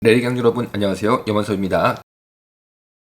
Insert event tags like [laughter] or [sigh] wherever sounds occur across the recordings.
레리강 여러분 안녕하세요. 염원서입니다.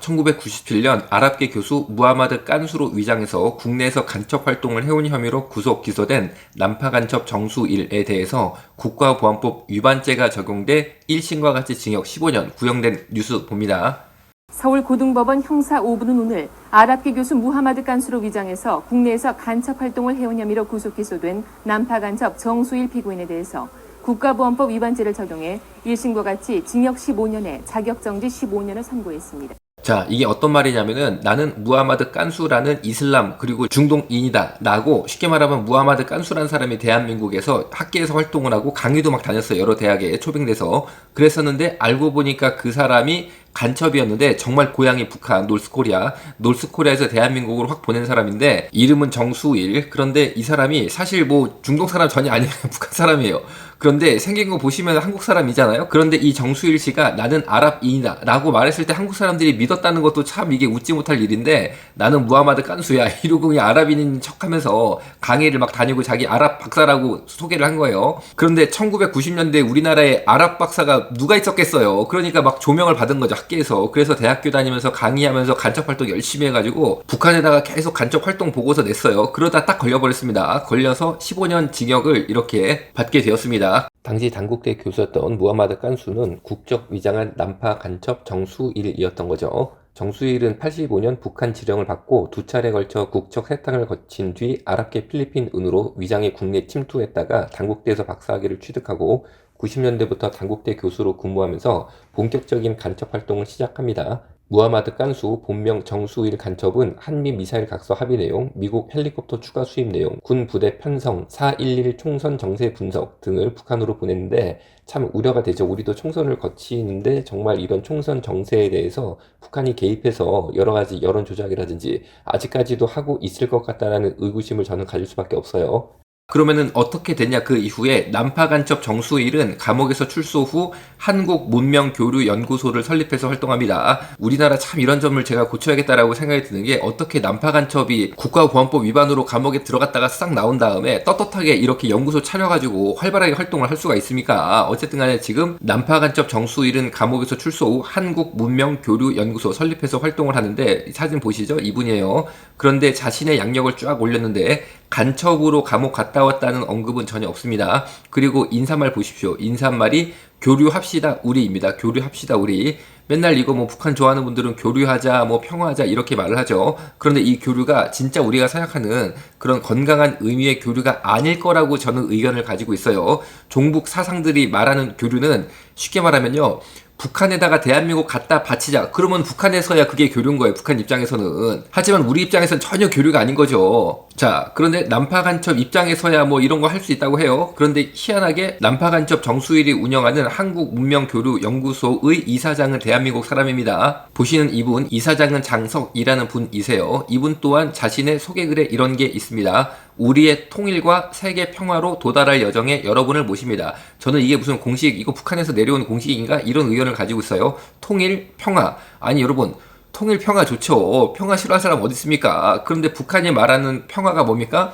1997년 아랍계 교수 무하마드 깐수로 위장해서 국내에서 간첩 활동을 해온 혐의로 구속 기소된 난파 간첩 정수일에 대해서 국가보안법 위반죄가 적용돼 1심과 같이 징역 15년 구형된 뉴스 봅니다. 서울고등법원 형사 5부는 오늘 아랍계 교수 무하마드 깐수로 위장해서 국내에서 간첩 활동을 해온 혐의로 구속 기소된 난파 간첩 정수일 피고인에 대해서 국가보안법 위반죄를 적용해 1심과 같이 징역 15년에 자격정지 15년을 선고했습니다. 자, 이게 어떤 말이냐면은 나는 무하마드 깐수라는 이슬람 그리고 중동인이다. 라고 쉽게 말하면 무하마드 깐수라는 사람이 대한민국에서 학계에서 활동을 하고 강의도 막 다녔어요. 여러 대학에 초빙돼서. 그랬었는데 알고 보니까 그 사람이 간첩이었는데 정말 고향이 북한 놀스코리아 놀스코리아에서 대한민국으로 확 보낸 사람인데 이름은 정수일 그런데 이 사람이 사실 뭐 중동 사람 전혀 아니에요 [laughs] 북한 사람이에요 그런데 생긴 거 보시면 한국 사람이잖아요 그런데 이 정수일 씨가 나는 아랍인이다 라고 말했을 때 한국 사람들이 믿었다는 것도 참 이게 웃지 못할 일인데 나는 무하마드 깐수야 이러고 아랍인인 척하면서 강의를 막 다니고 자기 아랍 박사라고 소개를 한 거예요 그런데 1990년대 우리나라에 아랍 박사가 누가 있었겠어요 그러니까 막 조명을 받은 거죠 학계에서 그래서 대학교 다니면서 강의하면서 간첩 활동 열심히 해가지고 북한에다가 계속 간첩 활동 보고서 냈어요. 그러다 딱 걸려버렸습니다. 걸려서 15년 징역을 이렇게 받게 되었습니다. 당시 단국대 교수였던 무하마드 깐수는 국적 위장한 난파 간첩 정수일이었던 거죠. 정수일은 85년 북한 지령을 받고 두 차례 걸쳐 국적 세탁을 거친 뒤 아랍계 필리핀 은으로 위장해 국내 침투했다가 단국대에서 박사학위를 취득하고 90년대부터 단국대 교수로 근무하면서 본격적인 간첩 활동을 시작합니다. 무하마드 깐수 본명 정수일 간첩은 한미 미사일 각서 합의 내용, 미국 헬리콥터 추가 수입 내용, 군 부대 편성, 4.11 총선 정세 분석 등을 북한으로 보냈는데 참 우려가 되죠. 우리도 총선을 거치는데 정말 이런 총선 정세에 대해서 북한이 개입해서 여러 가지 여론 조작이라든지 아직까지도 하고 있을 것 같다라는 의구심을 저는 가질 수밖에 없어요. 그러면은 어떻게 됐냐 그 이후에 난파 간첩 정수일은 감옥에서 출소 후 한국 문명 교류 연구소를 설립해서 활동합니다. 우리나라 참 이런 점을 제가 고쳐야겠다라고 생각이 드는 게 어떻게 난파 간첩이 국가보안법 위반으로 감옥에 들어갔다가 싹 나온 다음에 떳떳하게 이렇게 연구소 차려가지고 활발하게 활동을 할 수가 있습니까? 어쨌든 간에 지금 난파 간첩 정수일은 감옥에서 출소 후 한국 문명 교류 연구소 설립해서 활동을 하는데 사진 보시죠? 이분이에요. 그런데 자신의 양력을 쫙 올렸는데 간첩으로 감옥 갔다 왔다는 언급은 전혀 없습니다. 그리고 인사말 보십시오. 인사말이 교류합시다 우리입니다. 교류합시다 우리. 맨날 이거 뭐 북한 좋아하는 분들은 교류하자 뭐 평화하자 이렇게 말을 하죠. 그런데 이 교류가 진짜 우리가 생각하는 그런 건강한 의미의 교류가 아닐 거라고 저는 의견을 가지고 있어요. 종북 사상들이 말하는 교류는 쉽게 말하면요. 북한에다가 대한민국 갖다 바치자. 그러면 북한에서야 그게 교류인 거예요. 북한 입장에서는. 하지만 우리 입장에서는 전혀 교류가 아닌 거죠. 자, 그런데 난파 간첩 입장에서야 뭐 이런 거 할 수 있다고 해요. 그런데 희한하게 난파 간첩 정수일이 운영하는 한국 문명 교류 연구소의 이사장은 대한민국 사람입니다. 보시는 이분 이사장은 장석이라는 분이세요. 이분 또한 자신의 소개글에 이런 게 있습니다. 우리의 통일과 세계 평화로 도달할 여정에 여러분을 모십니다. 저는 이게 무슨 공식, 이거 북한에서 내려온 공식인가? 이런 의견을 가지고 있어요. 통일, 평화. 아니, 여러분. 통일 평화 좋죠. 평화 싫어할 사람 어디 있습니까? 그런데 북한이 말하는 평화가 뭡니까?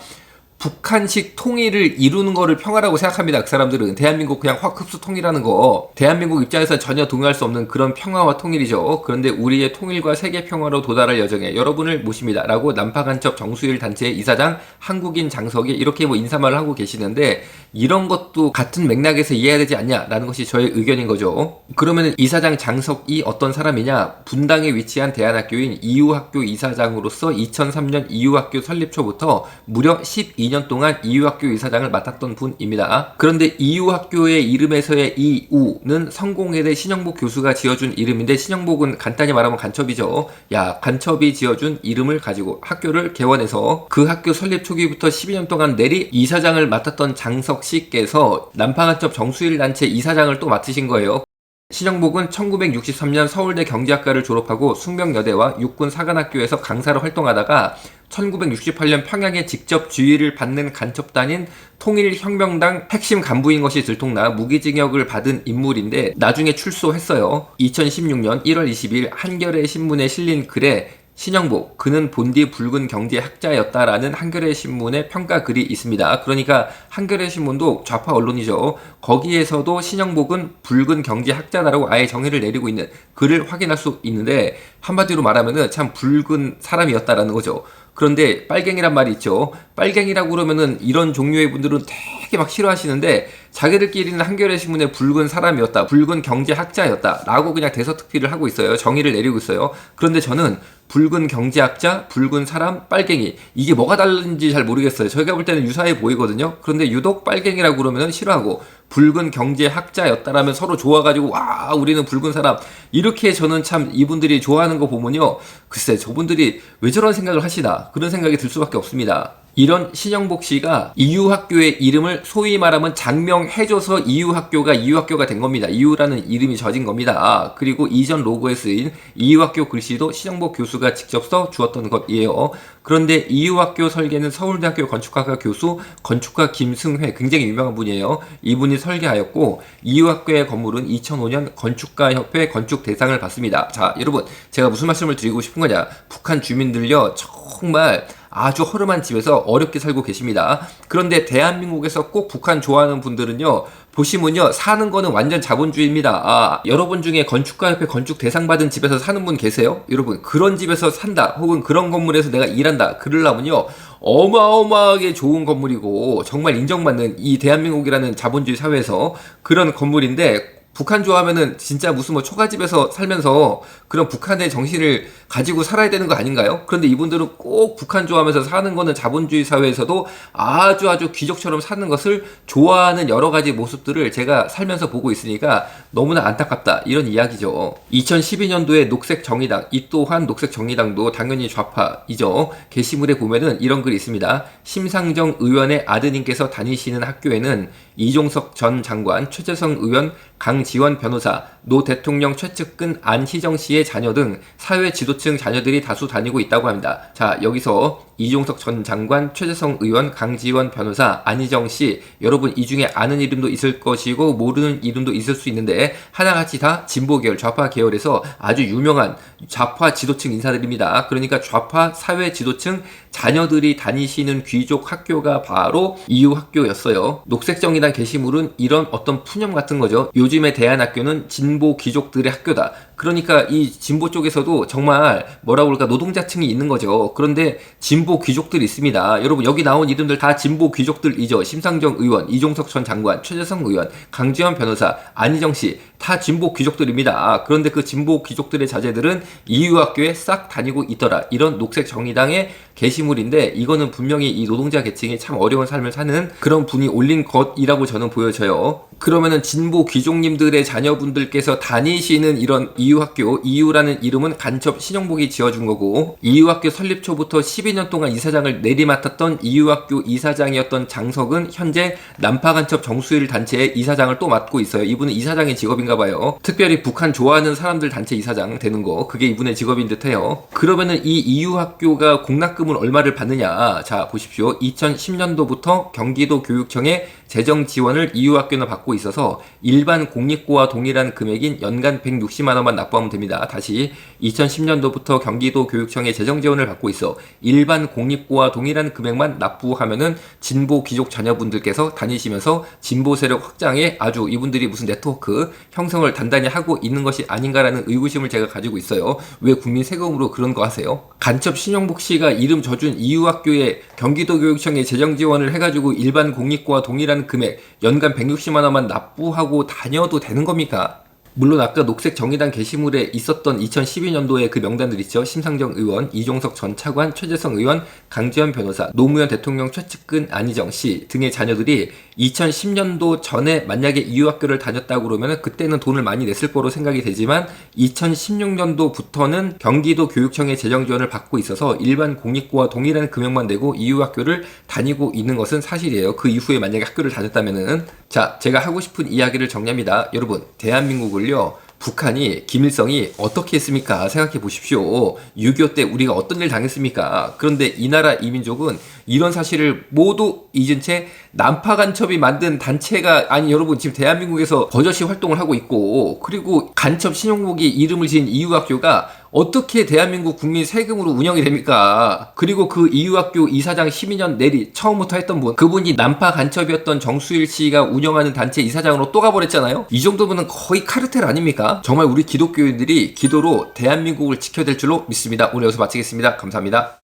북한식 통일을 이루는 거를 평화라고 생각합니다. 그 사람들은 대한민국 그냥 확 흡수 통일하는 거. 대한민국 입장에서 전혀 동의할 수 없는 그런 평화와 통일이죠. 그런데 우리의 통일과 세계 평화로 도달할 여정에 여러분을 모십니다.라고 난파간첩 정수일 단체의 이사장 한국인 장석이 이렇게 뭐 인사말을 하고 계시는데 이런 것도 같은 맥락에서 이해해야 되지 않냐라는 것이 저의 의견인 거죠. 그러면 이사장 장석이 어떤 사람이냐? 분당에 위치한 대안학교인 이유학교 이사장으로서 2003년 이유학교 설립 초부터 무려 12년 동안 이유학교 이사장을 맡았던 분입니다. 그런데 이유학교의 이름에서의 이우는 성공회대 신영복 교수가 지어준 이름인데 신영복은 간단히 말하면 간첩이죠. 야 간첩이 지어준 이름을 가지고 학교를 개원해서 그 학교 설립 초기부터 12년 동안 내리 이사장을 맡았던 장석 씨께서 난파간첩 정수일 단체 이사장을 또 맡으신 거예요. 신영복은 1963년 서울대 경제학과를 졸업하고 숙명여대와 육군 사관학교에서 강사로 활동하다가 1968년 평양에 직접 지휘를 받는 간첩단인 통일혁명당 핵심 간부인 것이 들통나 무기징역을 받은 인물인데 나중에 출소했어요. 2016년 1월 20일 한겨레 신문에 실린 글에 신영복 그는 본디 붉은 경제 학자였다라는 한겨레 신문의 평가 글이 있습니다. 그러니까 한겨레 신문도 좌파 언론이죠. 거기에서도 신영복은 붉은 경제 학자다라고 아예 정의를 내리고 있는 글을 확인할 수 있는데 한마디로 말하면은 참 붉은 사람이었다라는 거죠. 그런데 빨갱이란 말이 있죠. 빨갱이라고 그러면은 이런 종류의 분들은 되게 막 싫어하시는데 자기들끼리는 한겨레 신문에 붉은 사람이었다, 붉은 경제학자였다라고 그냥 대서특필을 하고 있어요. 정의를 내리고 있어요. 그런데 저는 붉은 경제학자, 붉은 사람, 빨갱이 이게 뭐가 다른지 잘 모르겠어요. 저희가 볼 때는 유사해 보이거든요. 그런데 유독 빨갱이라고 그러면 싫어하고 붉은 경제학자였다라면 서로 좋아가지고 와 우리는 붉은 사람 이렇게 저는 참 이분들이 좋아하는 거 보면요 글쎄 저분들이 왜 저런 생각을 하시나 그런 생각이 들 수밖에 없습니다. 이런 신영복 씨가 이유학교의 이름을 소위 말하면 장명해줘서 이유학교가 이유학교가 된 겁니다. 이유라는 이름이 져진 겁니다. 아, 그리고 이전 로고에 쓰인 이유학교 글씨도 신영복 교수가 직접 써 주었던 것이에요. 그런데 이유학교 설계는 서울대학교 건축학과 교수 건축가 김승회 굉장히 유명한 분이에요. 이분이 설계하였고 이유학교의 건물은 2005년 건축가 협회 건축 대상을 받습니다. 자, 여러분 제가 무슨 말씀을 드리고 싶은 거냐? 북한 주민들요 정말 아주 허름한 집에서 어렵게 살고 계십니다. 그런데 대한민국에서 꼭 북한 좋아하는 분들은요, 보시면요, 사는 거는 완전 자본주의입니다. 아, 여러분 중에 건축가 협회 건축 대상 받은 집에서 사는 분 계세요? 여러분, 그런 집에서 산다, 혹은 그런 건물에서 내가 일한다, 그러려면요, 어마어마하게 좋은 건물이고, 정말 인정받는 이 대한민국이라는 자본주의 사회에서 그런 건물인데, 북한 좋아하면은 진짜 무슨 뭐 초가집에서 살면서 그런 북한의 정신을 가지고 살아야 되는 거 아닌가요? 그런데 이분들은 꼭 북한 좋아하면서 사는 거는 자본주의 사회에서도 아주 아주 귀족처럼 사는 것을 좋아하는 여러 가지 모습들을 제가 살면서 보고 있으니까 너무나 안타깝다 이런 이야기죠. 2012년도에 녹색 정의당 이 또한 녹색 정의당도 당연히 좌파이죠. 게시물에 보면은 이런 글이 있습니다. 심상정 의원의 아드님께서 다니시는 학교에는 이종석 전 장관, 최재성 의원, 강 지원 변호사, 노 대통령 최측근 안희정 씨의 자녀 등 사회 지도층 자녀들이 다수 다니고 있다고 합니다. 자, 여기서 이종석 전 장관, 최재성 의원, 강지원 변호사, 안희정 씨, 여러분 이 중에 아는 이름도 있을 것이고 모르는 이름도 있을 수 있는데 하나같이 다 진보 계열, 좌파 계열에서 아주 유명한 좌파 지도층 인사들입니다. 그러니까 좌파 사회 지도층 자녀들이 다니시는 귀족 학교가 바로 이유 학교였어요. 녹색정의당 게시물은 이런 어떤 푸념 같은 거죠. 요즘의 대한학교는 진보 귀족들의 학교다. 그러니까 이 진보 쪽에서도 정말 뭐라고 그럴까 노동자층이 있는 거죠. 그런데 진보 귀족들이 있습니다. 여러분 여기 나온 이름들 다 진보 귀족들이죠. 심상정 의원, 이종석 전 장관, 최재성 의원, 강지원 변호사, 안희정 씨 다 진보 귀족들입니다. 그런데 그 진보 귀족들의 자제들은 이유학교에 싹 다니고 있더라. 이런 녹색 정의당의 게시물인데 이거는 분명히 이 노동자 계층이 참 어려운 삶을 사는 그런 분이 올린 것이라고 저는 보여져요. 그러면은 진보 귀족님들의 자녀분들께서 다니시는 이런 이 유학교, 이유라는 이름은 간첩 신영복이 지어준 거고 이유학교 설립 초부터 12년 동안 이사장을 내리맡았던 이유학교 이사장이었던 장석은 현재 난파간첩 정수일 단체의 이사장을 또 맡고 있어요. 이분은 이사장의 직업인가 봐요. 특별히 북한 좋아하는 사람들 단체 이사장 되는 거 그게 이분의 직업인 듯해요. 그러면은 이 이유학교가 공납금을 얼마를 받느냐? 자 보십시오. 2010년도부터 경기도 교육청에 재정 지원을 이유 학교는 받고 있어서 일반 공립고와 동일한 금액인 연간 160만 원만 납부하면 됩니다. 다시 2010년도부터 경기도 교육청에 재정 지원을 받고 있어 일반 공립고와 동일한 금액만 납부하면은 진보 귀족 자녀분들께서 다니시면서 진보 세력 확장에 아주 이분들이 무슨 네트워크 형성을 단단히 하고 있는 것이 아닌가라는 의구심을 제가 가지고 있어요. 왜 국민 세금으로 그런 거 하세요? 간첩 신영복 씨가 이름 져준 이유 학교에 경기도 교육청에 재정 지원을 해가지고 일반 공립고와 동일한 금액 연간 160만 원만 납부하고 다녀도 되는 겁니까? 물론 아까 녹색 정의당 게시물에 있었던 2012년도의 그 명단들 있죠. 심상정 의원, 이종석 전 차관, 최재성 의원, 강지현 변호사, 노무현 대통령 최측근 안희정 씨 등의 자녀들이 2010년도 전에 만약에 이유학교를 다녔다고 그러면 그때는 돈을 많이 냈을 거로 생각이 되지만 2016년도부터는 경기도 교육청의 재정 지원을 받고 있어서 일반 공립고와 동일한 금액만 내고 이유학교를 다니고 있는 것은 사실이에요. 그 이후에 만약에 학교를 다녔다면은 자, 제가 하고 싶은 이야기를 정리합니다. 여러분, 대한민국을 요. 북한이 김일성이 어떻게 했습니까? 생각해 보십시오. 6.25 때 우리가 어떤 일 당했습니까? 그런데 이 나라 이 민족은 이런 사실을 모두 잊은 채 난파 간첩이 만든 단체가 아니 여러분 지금 대한민국에서 버젓이 활동을 하고 있고 그리고 간첩 신용국이 이름을 지은 이유학교가 어떻게 대한민국 국민 세금으로 운영이 됩니까? 그리고 그 이유학교 이사장 12년 내리 처음부터 했던 분 그분이 난파 간첩이었던 정수일 씨가 운영하는 단체 이사장으로 또 가버렸잖아요. 이 정도면 거의 카르텔 아닙니까? 정말 우리 기독교인들이 기도로 대한민국을 지켜야 될 줄로 믿습니다. 오늘 여기서 마치겠습니다. 감사합니다.